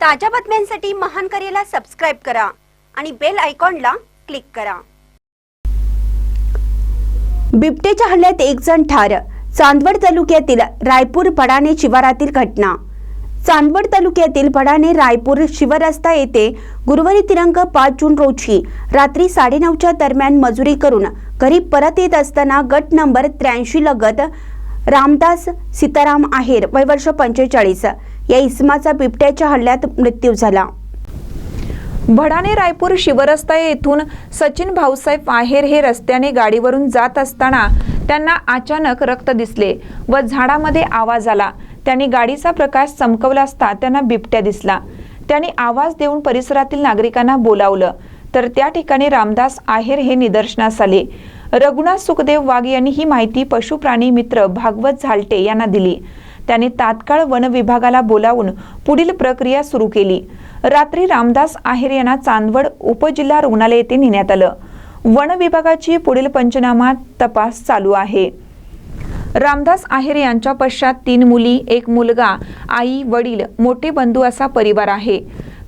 ताज्या बातम्यांसाठी महान करेला सबस्क्राईब करा आणि बेल आयकॉनला क्लिक करा. बिबटेच्या हल्ल्यात एक जण ठार. चांदवड तालुक्यातील रायपूर पडाणे शिवारातील घटना. चांदवड तालुक्यातील पडाणे रायपूर शिवरस्ता येथे गुरुवारी तिरंग पाच जून रोजी रात्री साडेनऊच्या दरम्यान मजुरी करून घरी परत येत असताना गट नंबर त्र्याऐंशी लगत रामदास सीताराम आहेर वय वर्ष पंचेचाळीस. या इसमाचा बिबट्याच्या हल्ल्यात मृत्यू झाला. भडाणे रायपूर शिवरस्ता येथून सचिन भाऊसाहेब आहेर हे रस्त्याने गाडीवरून जात असताना त्यांना अचानक रक्त दिसले व झाडामध्ये आवाज आला. त्यांनी गाडीचा प्रकाश चमकवला असता त्यांना बिबट्या दिसला. त्यांनी आवाज देऊन परिसरातील नागरिकांना बोलावलं. तर त्या ठिकाणी रामदास आहेर हे निदर्शनास आले. रघुनाथ सुखदेव वाघ यांनी ही माहिती पशुप्राणी मित्र भागवत झालटे यांना दिली. त्यांनी तात्काळ वन विभागाला बोलावून पुढील प्रक्रिया सुरू केली. रात्री रामदास आहेर यांना चांदवड उपजिल्हा रुग्णालय येथे नेण्यात आलं. वन विभागाची पुढील पंचनामा तपास चालू आहे. रामदास आहेर यांच्या पश्चात तीन मुली एक मुलगा आई वडील मोठे बंधू असा परिवार आहे.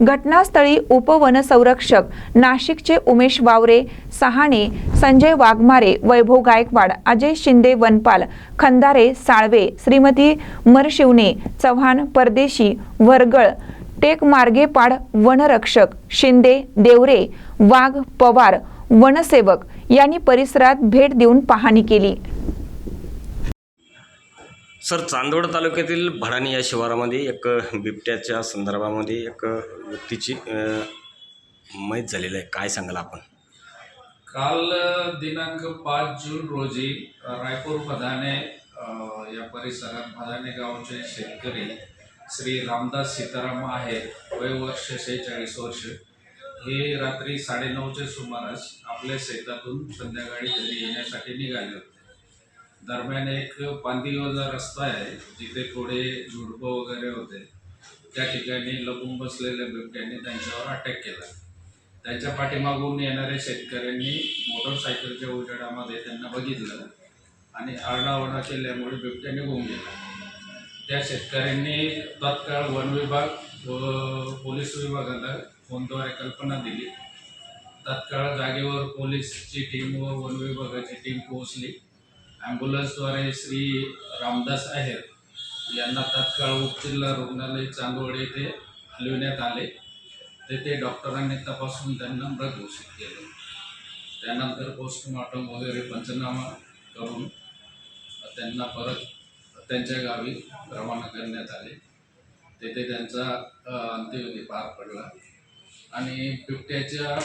घटनास्थळी उपवनसंरक्षक नाशिकचे उमेश वावरे सहाणे संजय वाघमारे वैभव गायकवाड अजय शिंदे वनपाल खंदारे साळवे श्रीमती मरशिवणे चव्हाण परदेशी वरगळ टेक मार्गेपाड वनरक्षक शिंदे देवरे वाघ पवार वनसेवक यांनी परिसरात भेट देऊन पाहणी केली. सर चांदवड तालुक्यातील भडाणी या शिवारामध्ये एक बिबट्याच्या संदर्भामध्ये एक व्यक्तीची अ, झालेलं आहे. काय सांगाल आपण? काल दिनांक पाच जून रोजी रायपूर भदाने या परिसरात भदाने गावचे शेतकरी श्री रामदास सीताराम आहेत वय वर्ष शेहेचाळीस वर्ष. हे रात्री साडेनऊच्या सुमारास आपल्या शेतातून संध्याकाळी घरी येण्यासाठी निघाले होते. दरम्यान एक पांदिवजा रस्ता आहे जिथे थोडे झुडपं वगैरे होते. त्या ठिकाणी लपून बसलेल्या बिबट्याने त्यांच्यावर अटॅक केला. त्यांच्या पाठीमागून येणाऱ्या शेतकऱ्यांनी मोटरसायकलच्या उजेडामध्ये त्यांना बघितलं आणि आरडाओरडा केल्यामुळे बिबट्या निघून गेला. त्या शेतकऱ्यांनी तत्काळ वन विभाग व पोलीस विभागाला फोनद्वारे कल्पना दिली. तत्काळ जागेवर पोलीसची टीम व वन विभागाची टीम पोहोचली. ॲम्ब्युलन्सद्वारे श्री रामदास आहेर यांना तात्काळ उपजिल्हा रुग्णालय चांदवड येथे हलविण्यात आले. तेथे डॉक्टरांनी तपासून त्यांना मृत घोषित केले. त्यानंतर पोस्टमॉर्टम वगैरे पंचनामा करून त्यांना परत त्यांच्या गावी रवाना करण्यात आले. तेथे त्यांचा अंत्यविधी पार पडला. आणि बिबट्याच्या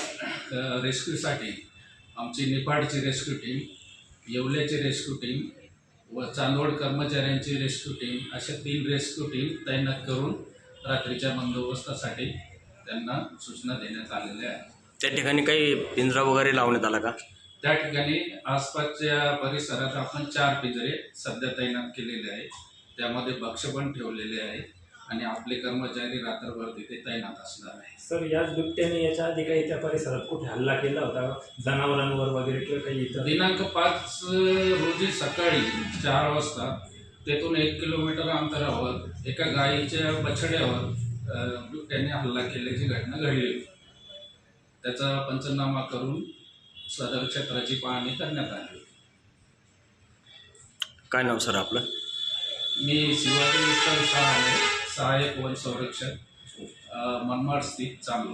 रेस्क्यूसाठी आमची निपाडची रेस्क्यू टीम येवल्याची रेस्क्यू टीम व चांदवड कर्मचाऱ्यांची रेस्क्यू टीम अशा तीन रेस्क्यू टीम तैनात करून रात्रीच्या बंदोबस्तासाठी त्यांना सूचना देण्यात आलेल्या आहेत. त्या ठिकाणी काही पिंजरा वगैरे लावण्यात आला का? त्या ठिकाणी आसपासच्या परिसरात आपण चार पिंजरे सध्या तैनात केलेले आहेत. त्यामध्ये भक्ष पण ठेवलेले आहे आणि आपले कर्मचारी रात्रभर तिथे तैनात असणार आहे सर याच बिबट्याने याच्या आधी काही त्या परिसरात कुठे हल्ला केला होता? जनावरांवर वगैरे किंवा काही इतर? दिनांक पाच रोजी सकाळी चार वाजता तेथून एक किलोमीटर अंतरावर एका गायीच्या बछड्यावर बिबट्याने हल्ला केल्याची घटना घडली होती. त्याचा पंचनामा करून सदर क्षेत्राची पाहणी करण्यात आली होती. काय नाव सर आपलं? मी शिवाजी विठ्ठल सहाणे सहाय्यक वन संरक्षक मनमाड स्थित चांगलं